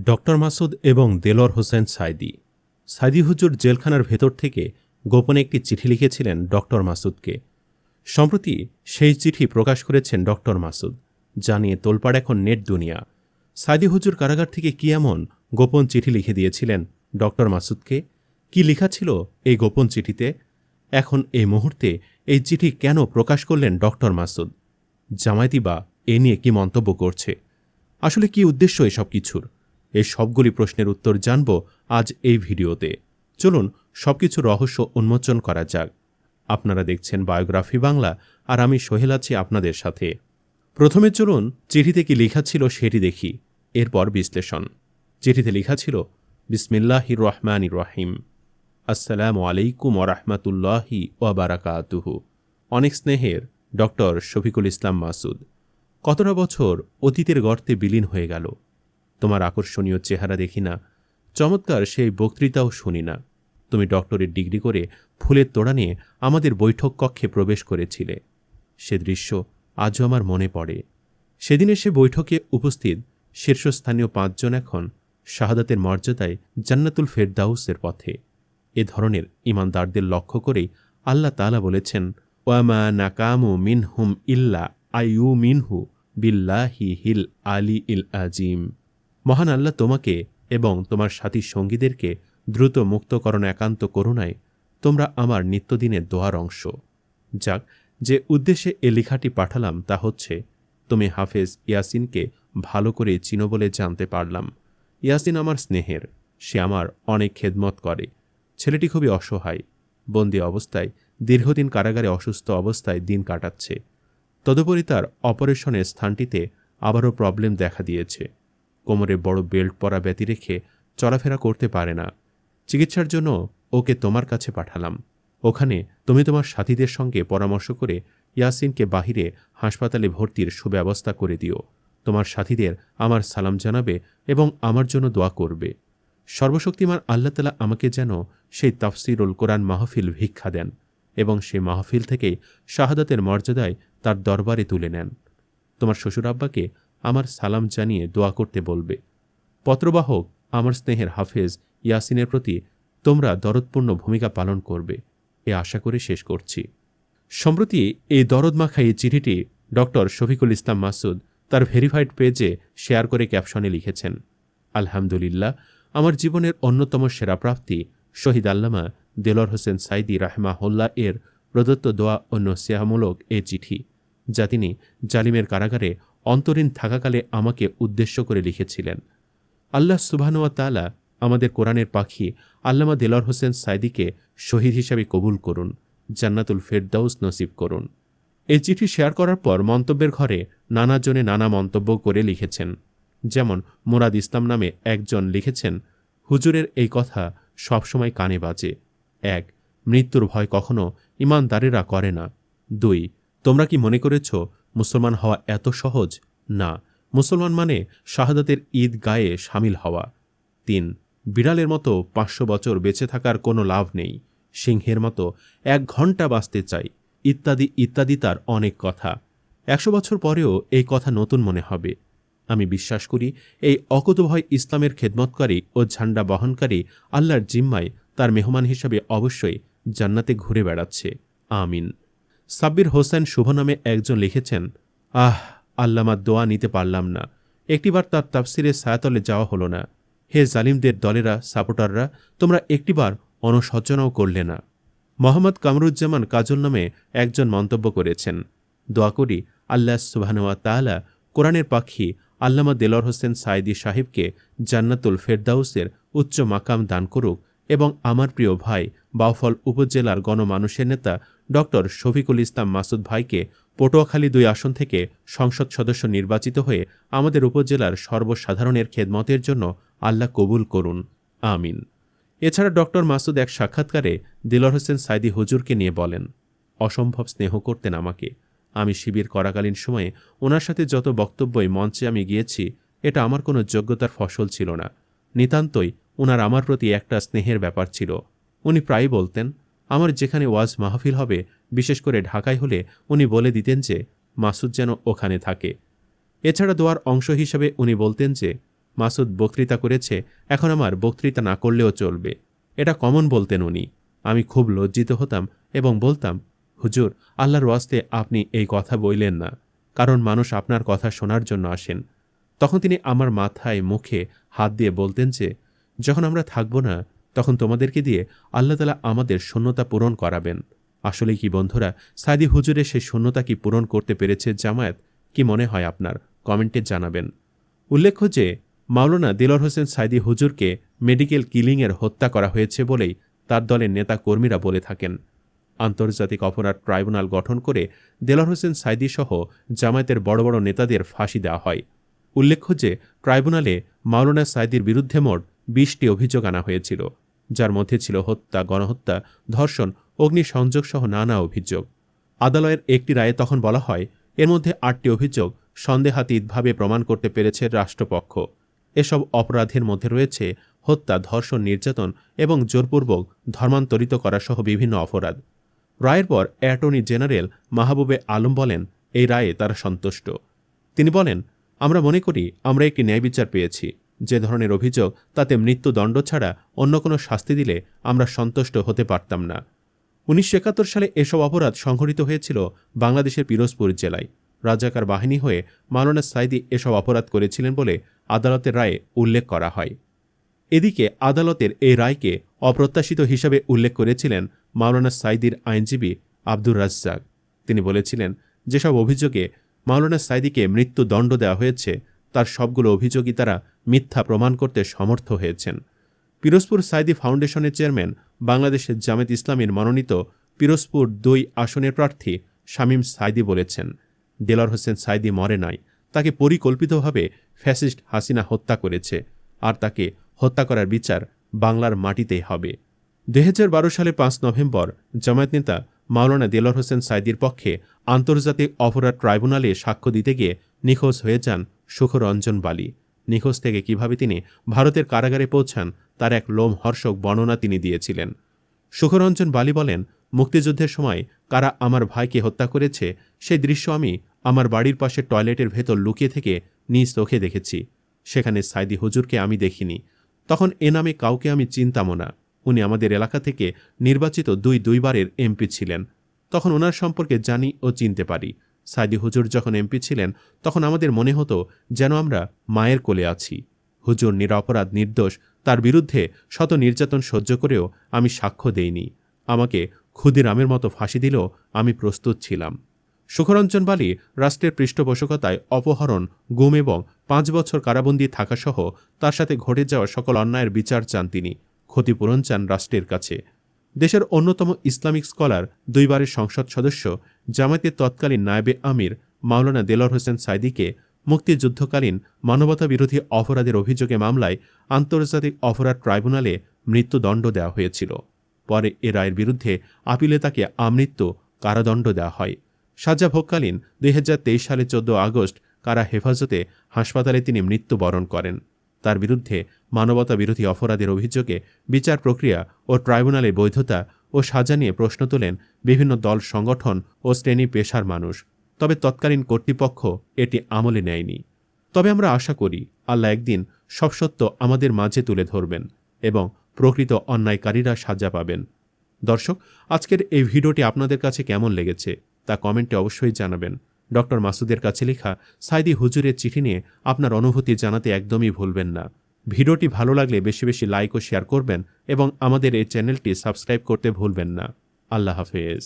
Doctor Masud এবং দেলর হোসেন সাইদি। সাইদি হুজুর জেলখানার ভেতর থেকে গোপনে একটি চিঠি লিখেছিলেন ডক্টর মাসুদকে। সম্প্রতি সেই চিঠি প্রকাশ করেছেন ডক্টর মাসুদ জানিয়ে তোলপাড় এখন নেট দুনিয়া। সাইদি হুজুর কারাগার থেকে কি এমন গোপন চিঠি লিখে দিয়েছিলেন ডক্টর মাসুদকে? কি লেখা ছিল এই গোপন চিঠিতে? এখন এই মুহূর্তে এই চিঠি কেন প্রকাশ করলেন ডক্টর মাসুদ? জামায়াতি বা এ নিয়ে কি মন্তব্য করছে? আসলে কি উদ্দেশ্য এসব কিছুর? এই সবগুলি প্রশ্নের উত্তর জানব আজ এই ভিডিওতে। চলুন সবকিছু রহস্য উন্মোচন করা যাক। আপনারা দেখছেন বায়োগ্রাফি বাংলা, আর আমি সোহেল আছি আপনাদের সাথে। প্রথমে চলুন চিঠিতে কি লেখা ছিল সেটি দেখি। এরপর বিশ্লেষণ। চিঠিতে লেখা ছিল, বিসমিল্লাহির রহমান রহিম। আসসালামু আলাইকুম ওরহমতুল্লাহি ওয়াবারাকাতুহু অনেক স্নেহের ডক্টর শফিকুল ইসলাম মাসুদ। কতটা বছর অতীতের গর্তে বিলীন হয়ে গেল। তোমার আকর্ষণীয় চেহারা দেখি না। চমৎকার সেই বক্তৃতাও শুনি না। তুমি ডক্টরের ডিগ্রি করে ফুলের তোড়া নিয়ে আমাদের বৈঠক কক্ষে প্রবেশ করেছিলে। সে দৃশ্য আজও আমার মনে পড়ে। সেদিনে সে বৈঠকে উপস্থিত শীর্ষস্থানীয় পাঁচজন এখন শাহাদাতের মর্যাদায় জান্নাতুল ফেরদাউসের পথে। এ ধরনের ইমানদারদের লক্ষ্য করেই আল্লাহ তালা বলেছেন, ওয়ামা নাকামু মিনহুম ইল্লা আইউ মিনহু বিল্লাহি হিল আলী ইল আজিম। মহান আল্লাহ তোমাকে এবং তোমার সাথী সঙ্গীদেরকে দ্রুত মুক্তকরণ একান্ত করুণায় তোমরা আমার নিত্যদিনের দোয়ার অংশ। যাক, যে উদ্দেশ্যে এ লেখাটি পাঠালাম তা হচ্ছে, তুমি হাফেজ ইয়াসিনকে ভালো করে চিনো বলে জানতে পারলাম। ইয়াসিন আমার স্নেহের, সে আমার অনেক খেদমত করে। ছেলেটি খুবই অসহায়, বন্দি অবস্থায়, দীর্ঘদিন কারাগারে অসুস্থ অবস্থায় দিন কাটাচ্ছে। তদুপরি তার অপারেশনের স্থানটিতে আবারও প্রবলেম দেখা দিয়েছে। কোমরে বড় বেল্ট পরা ব্যতি রেখে চলাফেরা করতে পারে না। চিকিৎসার জন্য ওকে তোমার কাছে পাঠালাম। ওখানে তুমি তোমার সাথীদের সঙ্গে পরামর্শ করে ইয়াসিনকে বাহিরে হাসপাতালে ভর্তির সুব্যবস্থা করে দিও। তোমার সাথীদের আমার সালাম জানাবে এবং আমার জন্য দোয়া করবে। সর্বশক্তিমান আল্লাহ তালা আমাকে যেন সেই তাফসিরুল কোরআন মাহফিল ভিক্ষা দেন এবং সে মাহফিল থেকেই শাহাদাতের মর্যাদায় তার দরবারে তুলে নেন। তোমার শ্বশুর আব্বাকে আমার সালাম জানিয়ে দোয়া করতে বলবে। পত্রবাহক, আমার স্নেহের হাফেজ ইয়াসিনের প্রতি তোমরা দরদপূর্ণ ভূমিকা পালন করবে। এ আশা করে শেষ করছি। সম্প্রতি এই দরদ মাখা এই চিঠিটি ডক্টর শফিকুল ইসলাম মাসুদ তার ভেরিফাইড পেজে শেয়ার করে ক্যাপশনে লিখেছেন। আলহামদুলিল্লাহ, আমার জীবনের অন্যতম সেরা প্রাপ্তি শহীদ আল্লামা দেলর হোসেন সাইদি রাহমাহুল্লাহ এর প্রদত্ত দোয়া ও নসিয়ামূলক এ চিঠি, যা তিনি জালিমের কারাগারে অন্তরীণ থাকাকালে আমাকে উদ্দেশ্য করে লিখেছিলেন, আল্লাহ সুবাহানুয়া তালা আমাদের কোরআনের পাখি আল্লামা দেলর হোসেন সাইদিকে শহীদ হিসাবে কবুল করুন, জান্নাতুল ফেরদাউস নসিব করুন। এই চিঠি শেয়ার করার পর মন্তব্যের ঘরে নানাজনে নানা মন্তব্য করে লিখেছেন, যেমন মুরাদ ইসলাম নামে একজন লিখেছেন, হুজুরের এই কথা সবসময় কানে বাজে। এক, মৃত্যুর ভয় কখনো ইমানদারেরা করে না। দুই, তোমরা কি মনে করেছ মুসলমান হওয়া এত সহজ? না। মুসলমান মানে শাহাদাতের ঈদ গায়ে সামিল হওয়া। তিন, বিড়ালের মতো পাঁচশো বছর বেঁচে থাকার কোনো লাভ নেই। সিংহের মতো এক ঘণ্টা বাঁচতে চাই। ইত্যাদি ইত্যাদি তার অনেক কথা। একশো বছর পরেও এই কথা নতুন মনে হবে। আমি বিশ্বাস করি, এই অকুতভয় ইসলামের খেদমতকারী ও ঝান্ডা বহনকারী আল্লাহর জিম্মায় তার মেহমান হিসাবে অবশ্যই জান্নাতে ঘুরে বেড়াচ্ছে। আমিন। সাব্বির হোসেন শুভ নামে একজন লিখেছেন, আহ আল্লামার দোয়া নিতে পারলাম না। একটিবার তার তাফসিরের সায়াতলে যাওয়া হলো না। হে জালিমদের দলেরা, সাপোর্টাররা, তোমরা একটিবার অনুসজ্জনাও করলে না। মোহাম্মদ কামরুজ্জামান কাজল নামে একজন মন্তব্য করেছেন, দোয়া করি আল্লাহ সুবাহানুয়া তালা কোরআনের পাখি আল্লামা দেলর হোসেন সাইদি সাহেবকে জান্নাতুল ফেরদাউসের উচ্চ মাকাম দান করুক এবং আমার প্রিয় ভাই বাউফল উপজেলার গণমানুষের নেতা ডক্টর শফিকুল ইসলাম মাসুদ ভাইকে পটুয়াখালী দুই আসন থেকে সংসদ সদস্য নির্বাচিত হয়ে আমাদের উপজেলার সর্বসাধারণের খেদমতের জন্য আল্লাহ কবুল করুন। আমিন। এছাড়া ডক্টর মাসুদ এক সাক্ষাৎকারে দিলর হোসেন সাইদি হুজুরকে নিয়ে বলেন, অসম্ভব স্নেহ করতেন আমাকে। আমি শিবির করাকালীন সময়ে ওনার সাথে যত বক্তব্যই মঞ্চে আমি গিয়েছি, এটা আমার কোনো যোগ্যতার ফসল ছিল না। নিতান্তই ওনার আমার প্রতি একটা স্নেহের ব্যাপার ছিল। উনি প্রায়ই বলতেন, আমার যেখানে ওয়াজ মাহফিল হবে, বিশেষ করে ঢাকায় হলে উনি বলে দিতেন যে, মাসুদ যেন ওখানে থাকে। এছাড়া দোয়ার অংশ হিসাবে উনি বলতেন যে, মাসুদ বক্তৃতা করেছে, এখন আমার বক্তৃতা না করলেও চলবে। এটা কমন বলতেন উনি। আমি খুব লজ্জিত হতাম এবং বলতাম, হুজুর, আল্লাহর ওয়াস্তে আপনি এই কথা বইলেন না। কারণ মানুষ আপনার কথা শোনার জন্য আসেন। তখন তিনি আমার মাথায় মুখে হাত দিয়ে বলতেন যে যখন আমরা থাকব না, তখন তোমাদেরকে দিয়ে আল্লাহ তালা আমাদের শূন্যতা পূরণ করাবেন। আসলে কি বন্ধুরা সাইদি হুজুরের সেই শূন্যতা কি পূরণ করতে পেরেছে জামায়াত? কি মনে হয় আপনার? কমেন্টে জানাবেন। উল্লেখ্য যে, মাওলানা দিলর হোসেন সাইদি হুজুরকে মেডিকেল কিলিংয়ের হত্যা করা হয়েছে বলেই তার দলের নেতা কর্মীরা বলে থাকেন। আন্তর্জাতিক অপরাধ ট্রাইব্যুনাল গঠন করে দেলার হোসেন সাইদি সহ জামায়াতের বড় বড় নেতাদের ফাঁসি দেওয়া হয়। উল্লেখ্য যে, ট্রাইব্যুনালে মাওলানা সাইদির বিরুদ্ধে মোট বিশটি অভিযোগ আনা হয়েছিল, যার মধ্যে ছিল হত্যা, গণহত্যা, ধর্ষণ, অগ্নিসংযোগ সহ নানা অভিযোগ। আদালতের একটি রায়ে তখন বলা হয়, এর মধ্যে আটটি অভিযোগ সন্দেহাতীতভাবে প্রমাণ করতে পেরেছে রাষ্ট্রপক্ষ। এসব অপরাধের মধ্যে রয়েছে হত্যা, ধর্ষণ, নির্যাতন এবং জোরপূর্বক ধর্মান্তরিত করা সহ বিভিন্ন অপরাধ। রায়ের পর অ্যাটর্নি জেনারেল মাহবুবে আলম বলেন, এই রায়ে তারা সন্তুষ্ট। তিনি বলেন, আমরা মনে করি আমরা একটি ন্যায় বিচার পেয়েছি। যে ধরনের অভিযোগ, তাতে মৃত্যুদণ্ড ছাড়া অন্য কোনো শাস্তি দিলে আমরা সন্তুষ্ট হতে পারতাম না। উনিশশো একাত্তর সালে এসব অপরাধ সংঘটিত হয়েছিল বাংলাদেশের পিরোজপুর জেলায়। রাজাকার বাহিনী হয়ে মাওলানা সাইদি এসব অপরাধ করেছিলেন বলে আদালতের রায়ে উল্লেখ করা হয়। এদিকে আদালতের এই রায়কে অপ্রত্যাশিত হিসাবে উল্লেখ করেছিলেন মাওলানা সাইদির আইনজীবী আব্দুর রাজ্জাক। তিনি বলেছিলেন, যেসব অভিযোগে মাওলানা সাইদিকে মৃত্যুদণ্ড দেওয়া হয়েছে তার সবগুলো অভিযোগই তারা মিথ্যা প্রমাণ করতে সমর্থ হয়েছেন। পিরোজপুর সাইদি ফাউন্ডেশনের চেয়ারম্যান বাংলাদেশের জামেত ইসলামীর মনোনীত পিরোজপুর দুই আসনের প্রার্থী শামীম সাইদি বলেছেন দেলার হোসেন সাইদি মরে নাই, তাকে পরিকল্পিতভাবে ফ্যাসিস্ট হাসিনা হত্যা করেছে, আর তাকে হত্যা করার বিচার বাংলার মাটিতেই হবে। দুই সালে পাঁচ নভেম্বর জামায়াত নেতা মাওলানা দেলর হোসেন সাইদির পক্ষে আন্তর্জাতিক অপরাধ ট্রাইব্যুনালে সাক্ষ্য দিতে গিয়ে নিখোঁজ হয়ে যান সুখরঞ্জন বালি। নিখোঁজ থেকে কীভাবে তিনি ভারতের কারাগারে পৌঁছান, তার এক লোমহর্ষক বর্ণনা তিনি দিয়েছিলেন। সুখরঞ্জন বালি বলেন, মুক্তিযুদ্ধের সময় কারা আমার ভাইকে হত্যা করেছে সেই দৃশ্য আমি আমার বাড়ির পাশে টয়লেটের ভেতর লুকিয়ে থেকে নিজ চোখে দেখেছি। সেখানে সাইদি হুজুরকে আমি দেখিনি। তখন এ নামে কাউকে আমি চিনতামও না। উনি আমাদের এলাকা থেকে নির্বাচিত দুই দুইবারের এমপি ছিলেন। তখন ওনার সম্পর্কে জানি ও চিনতে পারি। সাইদি হুজুর যখন এমপি ছিলেন, তখন আমাদের মনে হতো যেন আমরা মায়ের কোলে আছি। হুজুর নিরপরাধ নির্দোষ, তার বিরুদ্ধে শত নির্যাতন সহ্য করেও আমি সাক্ষ্য দেইনি। আমাকে ক্ষুদিরামের মতো ফাঁসি দিলেও আমি প্রস্তুত ছিলাম। সুখরঞ্জন বালি রাষ্ট্রের পৃষ্ঠপোষকতায় অপহরণ, গুম এবং পাঁচ বছর কারাবন্দী থাকাসহ তার সাথে ঘটে যাওয়া সকল অন্যায়ের বিচার চান তিনি। ক্ষতিপূরণ চান রাষ্ট্রের কাছে। দেশের অন্যতম ইসলামিক স্কলার দুইবারের সংসদ সদস্য জামায়াতের তৎকালীন নায়েবে আমির মাওলানা দেলর হোসেন সাইদিকে মুক্তিযুদ্ধকালীন মানবতা বিরোধী অপরাধের অভিযোগে মামলায় আন্তর্জাতিক অপরাধ ট্রাইব্যুনালে মৃত্যুদণ্ড দেওয়া হয়েছিল। পরে এ রায়ের বিরুদ্ধে আপিলে তাকে আমৃত্যু কারাদণ্ড দেওয়া হয়। সাজা ভোগকালীন দুই সালে চোদ্দ আগস্ট কারা হেফাজতে হাসপাতালে তিনি মৃত্যুবরণ করেন। তার বিরুদ্ধে মানবতা বিরোধী অপরাধের অভিযোগে বিচার প্রক্রিয়া ও ট্রাইব্যুনালের বৈধতা ও সাজা নিয়ে প্রশ্ন তোলেন বিভিন্ন দল, সংগঠন ও শ্রেণি পেশার মানুষ। তবে তৎকালীন কর্তৃপক্ষ এটি আমলে নেয়নি। তবে আমরা আশা করি আল্লাহ একদিন সব সত্য আমাদের মাঝে তুলে ধরবেন এবং প্রকৃত অন্যায়কারীরা সাজা পাবেন। দর্শক, আজকের এই ভিডিওটি আপনাদের কাছে কেমন লেগেছে তা কমেন্টে অবশ্যই জানাবেন। ডক্টর মাসুদের কাছে লেখা, সাইদি হুজুরের চিঠি নিয়ে আপনার অনুভূতি জানাতে একদমই ভুলবেন না। ভিডিওটি ভালো লাগলে বেশি বেশি লাইক ও শেয়ার করবেন এবং আমাদের এই চ্যানেলটি সাবস্ক্রাইব করতে ভুলবেন না। আল্লাহ হাফেজ।